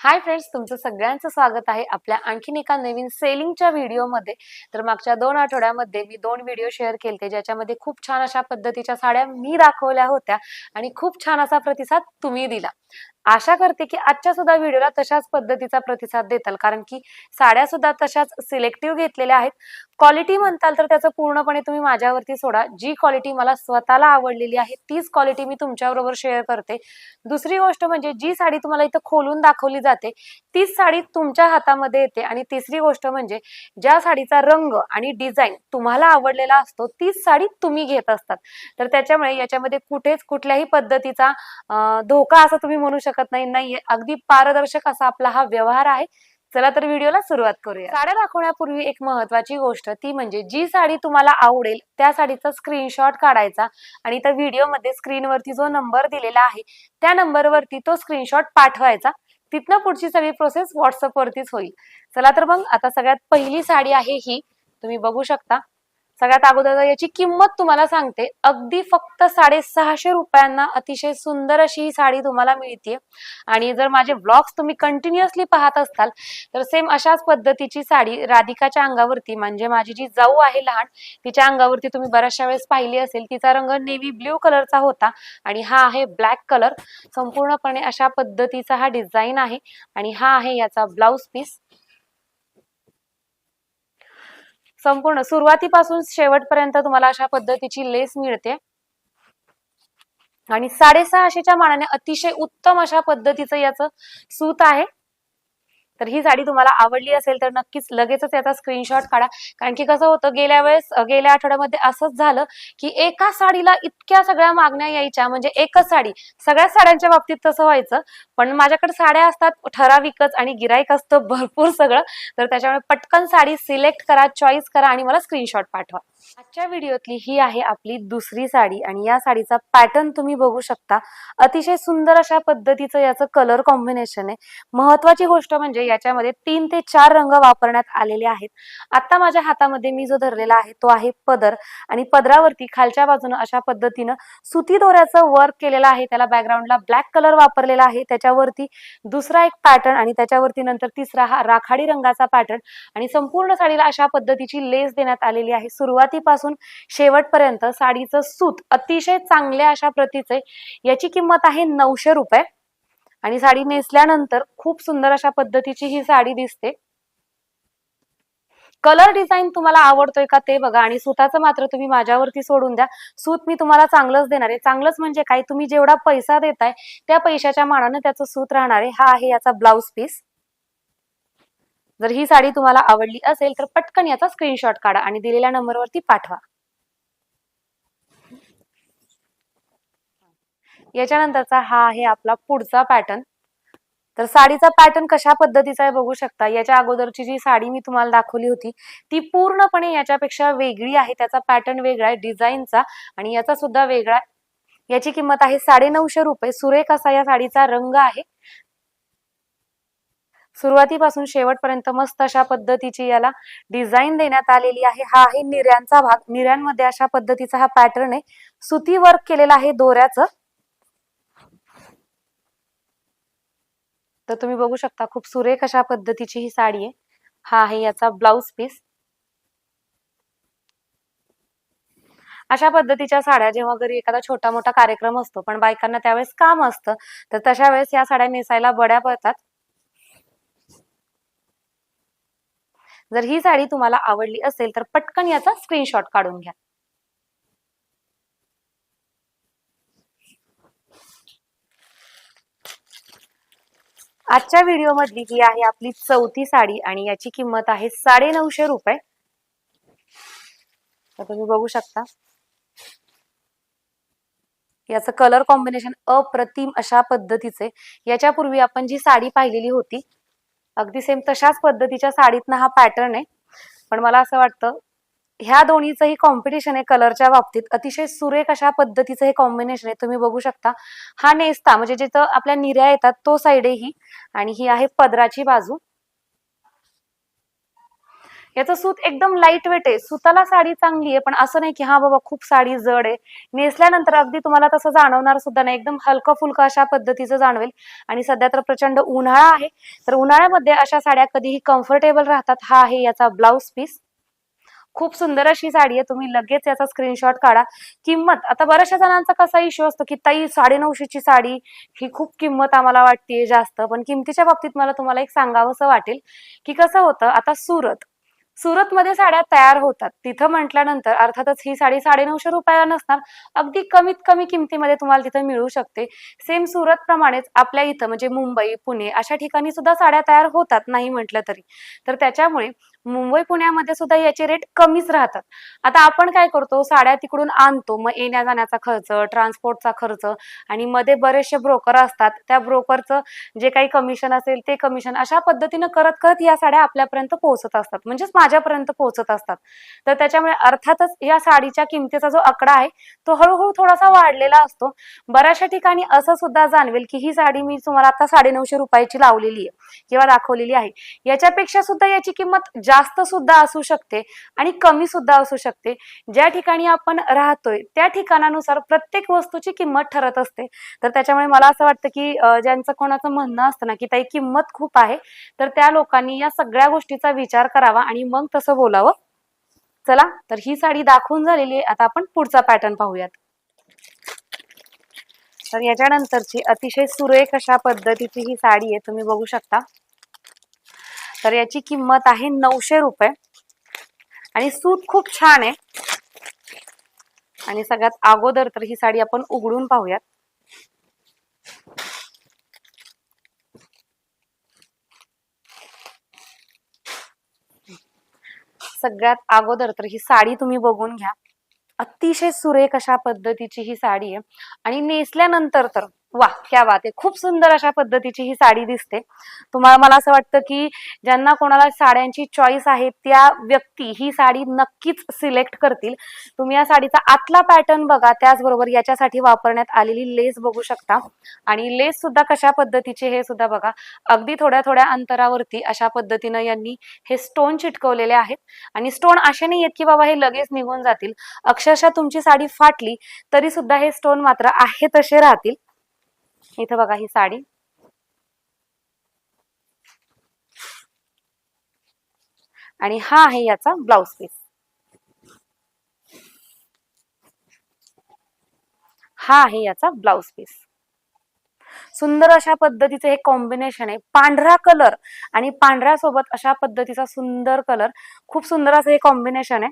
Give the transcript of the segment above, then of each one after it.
Hi friends तुमचं सगळ्यांचं स्वागत आहे आपल्या आणखीन एका नवीन सेलिंगच्या व्हिडिओमध्ये. तर मागच्या दोन आठवड्यामध्ये मी दोन व्हिडिओ शेअर केले ज्याच्यामध्ये खूप छान अशा पद्धतीच्या साड्या मी दाखवल्या होत्या आणि खूप छान असा प्रतिसाद तुम्ही दिला. आशा करते की आजच्या सुद्धा व्हिडिओला तशाच पद्धतीचा प्रतिसाद देताल. कारण की साड्या सुद्धा तशाच सिलेक्टिव्ह घेतलेल्या आहेत. क्वालिटी म्हणताल तर त्याचं पूर्णपणे तुम्ही माझ्यावरती सोडा. जी क्वालिटी मला स्वतःला आवडलेली आहे तीच क्वालिटी मी तुमच्याबरोबर शेअर करते. दुसरी गोष्ट म्हणजे जी साडी तुम्हाला इथं खोलून दाखवली जाते तीच साडी तुमच्या हातामध्ये येते. आणि तिसरी गोष्ट म्हणजे ज्या साडीचा रंग आणि डिझाईन तुम्हाला आवडलेला असतो तीच साडी तुम्ही घेत असतात. तर त्याच्यामुळे याच्यामध्ये कुठेच कुठल्याही पद्धतीचा धोका असं तुम्ही म्हणू शकता नाही. नाहीये अगदी पारदर्शक असा आपला हा व्यवहार आहे. चला तर व्हिडिओला सुरुवात करूया. साड्या दाखवण्यापूर्वी एक महत्वाची गोष्ट ती म्हणजे जी साडी तुम्हाला आवडेल त्या साडीचा स्क्रीनशॉट काढायचा आणि त्या व्हिडिओमध्ये स्क्रीनवरती जो नंबर दिलेला आहे त्या नंबरवरती तो स्क्रीनशॉट पाठवायचा. तिथनं पुढची सगळी प्रोसेस व्हॉट्सअपवरतीच होईल. चला तर मग आता सगळ्यात पहिली साडी आहे ही. तुम्ही बघू शकता. सगळ्यात अगोदर याची किंमत तुम्हाला सांगते. अगदी फक्त साडेसहाशे रुपयांना अतिशय सुंदर अशी ही साडी तुम्हाला मिळते आणि जर माझे ब्लॉग्स तुम्ही कंटिन्युअसली पाहत असताल तर सेम अशाच पद्धतीची साडी राधिकाच्या अंगावरती म्हणजे माझी जी जाऊ आहे लहान तिच्या अंगावरती तुम्ही बऱ्याचशा वेळेस पाहिली असेल तिचा रंग नेव्ही ब्ल्यू कलरचा होता आणि हा आहे ब्लॅक कलर संपूर्णपणे अशा पद्धतीचा हा डिझाईन आहे आणि हा आहे याचा ब्लाउज पीस संपूर्ण सुरुवातीपासून शेवटपर्यंत तुम्हाला अशा पद्धतीची लेस मिळते. आणि साडेसहाशेच्या मानाने अतिशय उत्तम अशा पद्धतीचं याचं सूत आहे. तर ही साडी तुम्हाला आवडली असेल तर नक्कीच लगेचच याचा स्क्रीनशॉट काढा. कारण की कसं होतं गेल्या वेळेस गेल्या आठवड्यामध्ये असंच झालं की एका साडीला इतक्या सगळ्या मागण्या यायच्या. म्हणजे एकच साडी सगळ्याच साड्यांच्या बाबतीत तसं व्हायचं. पण माझ्याकडे साड्या असतात ठराविकच आणि गिराईक असतं भरपूर सगळं. तर त्याच्यामुळे पटकन साडी सिलेक्ट करा चॉईस करा आणि मला स्क्रीनशॉट पाठवा. आजच्या व्हिडिओतली ही आहे आपली दुसरी साडी आणि या साडीचा पॅटर्न तुम्ही बघू शकता. अतिशय सुंदर अशा पद्धतीचं याचं कलर कॉम्बिनेशन आहे. महत्वाची गोष्ट म्हणजे याच्यामध्ये तीन ते चार रंग वापरण्यात आलेले आहेत. आता माझ्या हातामध्ये मी जो धरलेला आहे तो आहे पदर. आणि पदरावरती खालच्या बाजूनं अशा पद्धतीनं सुती दोऱ्याचं वर्क केलेलं आहे. त्याला बॅकग्राऊंडला ब्लॅक कलर वापरलेला आहे. त्याच्यावरती दुसरा एक पॅटर्न आणि त्याच्यावरती नंतर तिसरा हा राखाडी रंगाचा पॅटर्न आणि संपूर्ण साडीला अशा पद्धतीची लेस देण्यात आलेली आहे. सुरुवातीपासून शेवटपर्यंत साडीचं सूत अतिशय चांगल्या अशा प्रतीचे याची किंमत आहे नऊशे रुपये. आणि साडी नेसल्यानंतर खूप सुंदर अशा पद्धतीची ही साडी दिसते. कलर डिझाईन तुम्हाला आवडतोय का ते बघा आणि सुताचं मात्र तुम्ही माझ्यावरती सोडून द्या. सूत मी तुम्हाला चांगलंच देणार आहे. चांगलंच म्हणजे काय? तुम्ही जेवढा पैसा देताय त्या पैशाच्या मानाने त्याचं सूत राहणार आहे. हा आहे याचा ब्लाउज पीस जर ही साडी तुम्हाला आवडली असेल तर पटकन याचा स्क्रीनशॉट काढा आणि दिलेल्या नंबरवरती पाठवा. याच्यानंतरचा हा आहे आपला पुढचा पॅटर्न तर साडीचा पॅटर्न कशा पद्धतीचा आहे बघू शकता. याच्या अगोदरची जी साडी मी तुम्हाला दाखवली होती ती पूर्णपणे याच्यापेक्षा वेगळी आहे. त्याचा पॅटर्न वेगळा आहे डिझाईनचा आणि याचा सुद्धा वेगळा आहे. याची किंमत आहे साडे नऊशे रुपये. सुरेख असा या साडीचा रंग आहे. सुरुवातीपासून शेवटपर्यंत मस्त अशा पद्धतीची याला डिझाईन देण्यात आलेली आहे. हा आहे निर्यांचा भाग. निर्यांमध्ये अशा पद्धतीचा हा पॅटर्न आहे. सुती वर्क केलेला आहे दोऱ्याचं. तर तुम्ही बघू शकता खूप सुरेख अशा पद्धतीची ही साडी आहे. हा आहे याचा ब्लाउज पीस अशा पद्धतीच्या साड्या जेव्हा घरी एखादा छोटा मोठा कार्यक्रम असतो पण बायकांना त्यावेळेस काम असतं तर तशा वेळेस या साड्या नेसायला बड्या पडतात. जर ही साडी तुम्हाला आवडली असेल तर पटकन याचा स्क्रीनशॉट काढून घ्या. आजच्या व्हिडिओमधली ही आहे आपली चौथी साडी आणि याची किंमत आहे साडे नऊशे रुपये. तर तुम्ही बघू शकता. याचं कलर कॉम्बिनेशन अप्रतिम अशा पद्धतीचे. याच्यापूर्वी आपण जी साडी पाहिलेली होती अगदी सेम तशाच पद्धतीच्या साडीतनं हा पॅटर्न आहे. पण मला असं वाटतं ह्या दोन्हीचंही कॉम्पिटिशन आहे कलरच्या बाबतीत. अतिशय सुरेख अशा पद्धतीचं हे कॉम्बिनेशन आहे. तुम्ही बघू शकता. हा नेस्ता म्हणजे जिथं आपल्या निर्या येतात तो साईड आहे ही आणि ही आहे पदराची बाजू. याचं सूत एकदम लाइट वेट आहे. सुताला साडी चांगली आहे पण असं नाही की हा बाबा खूप साडी जड आहे. नेसल्यानंतर अगदी तुम्हाला तसं जाणवणार सुद्धा नाही. एकदम हलकं फुलकं अशा पद्धतीचं जाणवेल. आणि सध्या तर प्रचंड उन्हाळा आहे. तर उन्हाळ्यामध्ये अशा साड्या कधीही कम्फर्टेबल राहतात. हा आहे याचा ब्लाऊज पीस खूप सुंदर अशी साडी आहे. तुम्ही लगेच याचा स्क्रीनशॉट काढा. किंमत आता बऱ्याचशा जणांचा कसा इश्यू असतो की ताई साडेनऊशेची साडी ही खूप किंमत आम्हाला वाटते जास्त. पण किमतीच्या बाबतीत मला तुम्हाला एक सांगावंसं वाटेल की कसं होतं आता सुरत सुरतमध्ये साड्या तयार होतात. तिथं म्हटल्यानंतर अर्थातच ही साडी साडेनऊशे रुपयाला नसणार अगदी कमीत कमी किमतीमध्ये तुम्हाला तिथं मिळू शकते. सेम सुरत प्रमाणेच आपल्या इथं म्हणजे मुंबई पुणे अशा ठिकाणी सुद्धा साड्या तयार होतात नाही म्हटलं तरी. तर त्याच्यामुळे मुंबई पुण्यामध्ये सुद्धा याचे रेट कमीच राहतात. आता आपण काय करतो साड्या तिकडून आणतो मग येण्या जाण्याचा खर्च ट्रान्सपोर्टचा खर्च आणि मध्ये बरेचसे ब्रोकर असतात. त्या ब्रोकरचं जे काही कमिशन असेल ते कमिशन अशा पद्धतीनं करत करत या साड्या आपल्यापर्यंत पोहोचत असतात. म्हणजेच माझ्यापर्यंत पोहोचत असतात. तर त्याच्यामुळे अर्थातच या साडीच्या किमतीचा जो आकडा आहे तो हळूहळू थोडासा वाढलेला असतो. बऱ्याचशा ठिकाणी असं सुद्धा जाणवेल की ही साडी मी तुम्हाला आता साडेनऊशे रुपयाची लावलेली आहे किंवा दाखवलेली आहे. याच्यापेक्षा सुद्धा याची किंमत जास्त सुद्धा असू शकते आणि कमी सुद्धा असू शकते. ज्या ठिकाणी आपण राहतोय त्या ठिकाणानुसार प्रत्येक वस्तूची किंमत ठरत असते. तर त्याच्यामुळे मला असं वाटतं की ज्यांचं कोणाचं म्हणणं असतं ना की ताई किंमत खूप आहे. तर त्या लोकांनी या सगळ्या गोष्टीचा विचार करावा आणि मग तसं बोलावं. चला तर ही साडी दाखवून झालेली आहे. आता आपण पुढचा पॅटर्न पाहूयात. तर याच्यानंतरची अतिशय सुरेख अशा पद्धतीची ही साडी आहे. तुम्ही बघू शकता. तर याची किंमत आहे नऊशे रुपये. आणि सूत खूप छान आहे. आणि सगळ्यात अगोदर तर ही साडी आपण उघडून पाहूयात. सगळ्यात अगोदर तर ही साडी तुम्ही बघून घ्या. अतिशय सुरेख अशा पद्धतीची ही साडी आहे. आणि नेसल्यानंतर तर वा क्या बात आहे. खूप सुंदर अशा पद्धतीची ही साडी दिसते. तुम्हाला मला असं वाटतं की ज्यांना कोणाला साड्यांची चॉईस आहे त्या व्यक्ती ही साडी नक्कीच सिलेक्ट करतील. तुम्ही या साडीचा आतला पॅटर्न बघा त्याचबरोबर याच्यासाठी वापरण्यात आलेली लेस बघू शकता. आणि लेस सुद्धा कशा पद्धतीची हे सुद्धा बघा. अगदी थोड्या थोड्या अंतरावरती अशा पद्धतीनं यांनी हे स्टोन चिटकवलेले आहेत. आणि स्टोन असे नाही आहेत की बाबा हे लगेच निघून जातील. अक्षरशः तुमची साडी फाटली तरी सुद्धा हे स्टोन मात्र आहे तसे राहतील. इथं बघा ही साडी. आणि हा आहे याचा ब्लाउज पीस. हा आहे याचा ब्लाउज पीस. सुंदर अशा पद्धतीचं हे कॉम्बिनेशन आहे. पांढरा कलर आणि पांढऱ्या सोबत अशा पद्धतीचा सुंदर कलर खूप सुंदर असं हे कॉम्बिनेशन आहे.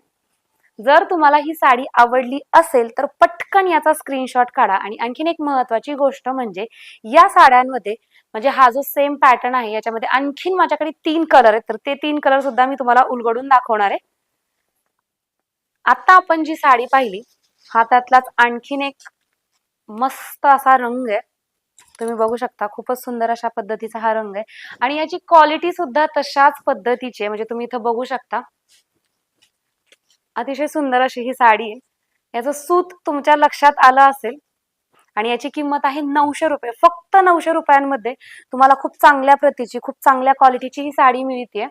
जर तुम्हाला ही साडी आवडली असेल तर पटकन याचा स्क्रीनशॉट काढा. आणि आणखीन एक महत्वाची गोष्ट म्हणजे या साड्यांमध्ये म्हणजे हा जो सेम पॅटर्न आहे याच्यामध्ये आणखीन माझ्याकडे तीन कलर आहेत. तर ते तीन कलर सुद्धा मी तुम्हाला उलगडून दाखवणार आहे. आता आपण जी साडी पाहिली हा त्यातलाच आणखीन एक मस्त असा रंग आहे. तुम्ही बघू शकता खूपच सुंदर अशा पद्धतीचा हा रंग आहे. आणि याची क्वालिटी सुद्धा तशाच पद्धतीची आहे. म्हणजे तुम्ही इथं बघू शकता अतिशय सुंदर अशी ही साडी आहे. याचं सूत तुमच्या लक्षात आलं असेल आणि याची किंमत आहे नऊशे रुपये. फक्त नऊशे रुपयांमध्ये तुम्हाला खूप चांगल्या प्रतीची खूप चांगल्या क्वालिटीची ही साडी मिळते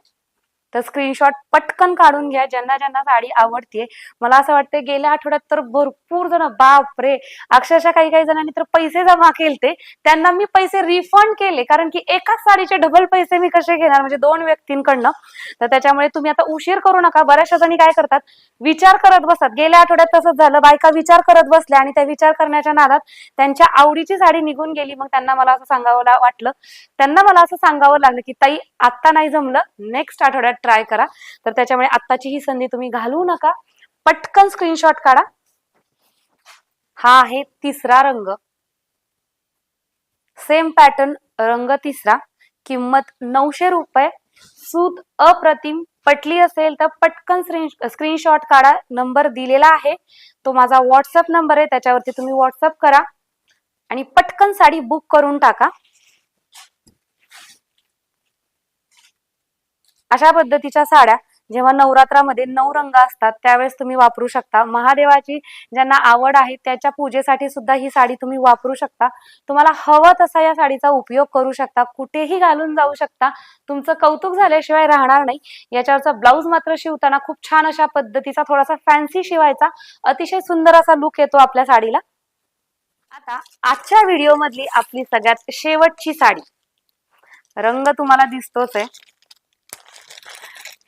तर स्क्रीनशॉट पटकन काढून घ्या. ज्यांना ज्यांना साडी आवडते मला असं वाटतं गेल्या आठवड्यात तर भरपूर जण बाप रे अक्षरशः काही काही जणांनी तर पैसे जमा केलते. त्यांना मी पैसे रिफंड केले. कारण की एकाच साडीचे डबल पैसे मी कसे घेणार? म्हणजे दोन व्यक्तींकडनं. तर त्याच्यामुळे तुम्ही आता उशीर करू नका. बऱ्याचशा जणी काय करतात? विचार करत बसतात. गेल्या आठवड्यात तसंच झालं. बायका विचार करत बसल्या आणि त्या विचार करण्याच्या नादात त्यांच्या आवडीची साडी निघून गेली. मग त्यांना मला असं सांगावं वाटलं. त्यांना मला असं सांगावं लागलं की ताई आत्ता नाही जमलं. नेक्स्ट आठवड्यात ट्राय करा. तर त्याच्यामुळे आत्ताची ही संधी तुम्ही घालवू नका. पटकन स्क्रीनशॉट काढा. हा आहे तिसरा रंग. सेम पॅटर्न रंग तिसरा. किंमत नऊशे रुपये. सूत अप्रतिम. पटली असेल तर पटकन स्क्रीनशॉट काढा. नंबर दिलेला आहे. तो माझा व्हॉट्सअप नंबर आहे. त्याच्यावरती तुम्ही व्हॉट्सअप करा. आणि पटकन साडी बुक करून टाका. अशा पद्धतीच्या साड्या जेव्हा नवरात्रामध्ये नऊ रंग असतात त्यावेळेस तुम्ही वापरू शकता. महादेवाची ज्यांना आवड आहे त्याच्या पूजेसाठी सुद्धा ही साडी तुम्ही वापरू शकता. तुम्हाला हवं तसा या साडीचा उपयोग करू शकता. कुठेही घालून जाऊ शकता. तुमचं कौतुक झाल्याशिवाय राहणार नाही. याच्यावरचा ब्लाऊज मात्र शिवताना खूप छान अशा पद्धतीचा थोडासा फॅन्सी शिवायचा अतिशय सुंदर असा लुक येतो आपल्या साडीला. आता आजच्या व्हिडिओ मधली आपली सगळ्यात शेवटची साडी. रंग तुम्हाला दिसतोच आहे.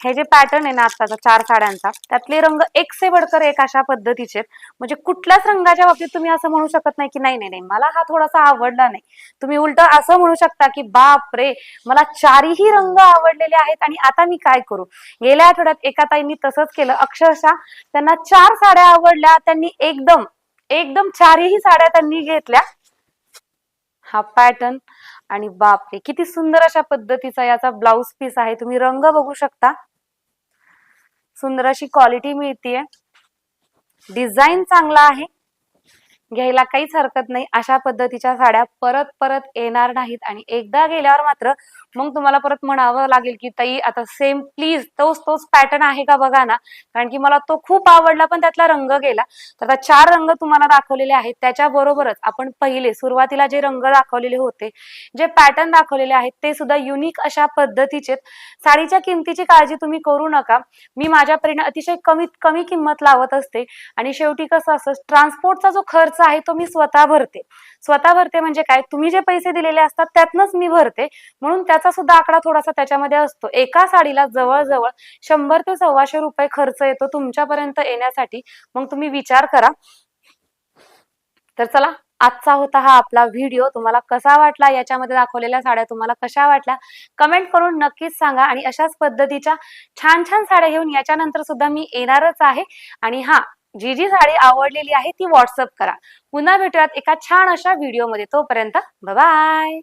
हे जे पॅटर्न आहे ना आत्ताचा चार साड्यांचा त्यातले रंग एक से बडकर एक अशा पद्धतीचे म्हणजे कुठल्याच रंगाच्या बाबतीत तुम्ही असं म्हणू शकत नाही की नाही नाही नाही मला हा थोडासा आवडला नाही. तुम्ही उलट असं म्हणू शकता की बाप रे मला चारही रंग आवडलेले आहेत आणि आता मी काय करू? गेल्या आठवड्यात एका ताईंनी तसंच केलं. अक्षरशः त्यांना चार साड्या आवडल्या त्यांनी एकदम एकदम चारही साड्या त्यांनी घेतल्या. हा पॅटर्न आणि बापरे किती सुंदर अशा पद्धतीचा याचा ब्लाउज पीस आहे. तुम्ही रंग बघू शकता. सुंदर अशी क्वालिटी मिळतीये. डिझाईन चांगला आहे. घ्यायला काहीच हरकत नाही. अशा पद्धतीच्या साड्या परत परत येणार नाहीत. आणि एकदा गेल्यावर मात्र मग तुम्हाला परत म्हणावं लागेल की ताई आता सेम प्लीज तोच तोच पॅटर्न आहे का बघा ना? कारण की मला तो खूप आवडला पण त्यातला रंग गेला. तर आता चार रंग तुम्हाला दाखवलेले आहेत. त्याच्याबरोबरच आपण पहिले सुरुवातीला जे रंग दाखवलेले होते जे पॅटर्न दाखवलेले आहेत ते सुद्धा युनिक अशा पद्धतीचे साडीच्या किमतीची काळजी तुम्ही करू नका. मी माझ्या परीने अतिशय कमीत कमी किंमत लावत असते. आणि शेवटी कसं असतं ट्रान्सपोर्टचा जो खर्च आहे तो मी स्वतः भरते. स्वतः भरते म्हणजे काय? तुम्ही जे पैसे दिलेले असतात त्यातनंच मी भरते. म्हणून त्याचा सुद्धा आकडा थोडासा त्याच्यामध्ये असतो. एका साडीला जवळजवळ शंभर ते सव्वाशे रुपये खर्च येतो तुमच्यापर्यंत येण्यासाठी. मग तुम्ही विचार करा. तर चला आजचा होता हा आपला व्हिडिओ. तुम्हाला कसा वाटला? याच्यामध्ये दाखवलेल्या साड्या तुम्हाला कशा वाटल्या? कमेंट करून नक्कीच सांगा आणि अशाच पद्धतीच्या छान छान साड्या घेऊन याच्यानंतर सुद्धा मी येणारच आहे. आणि हा जी जी साडी आवडलेली आहे ती व्हॉट्सअप करा. पुन्हा भेटूयात एका छान अशा व्हिडिओमध्ये तोपर्यंत बाय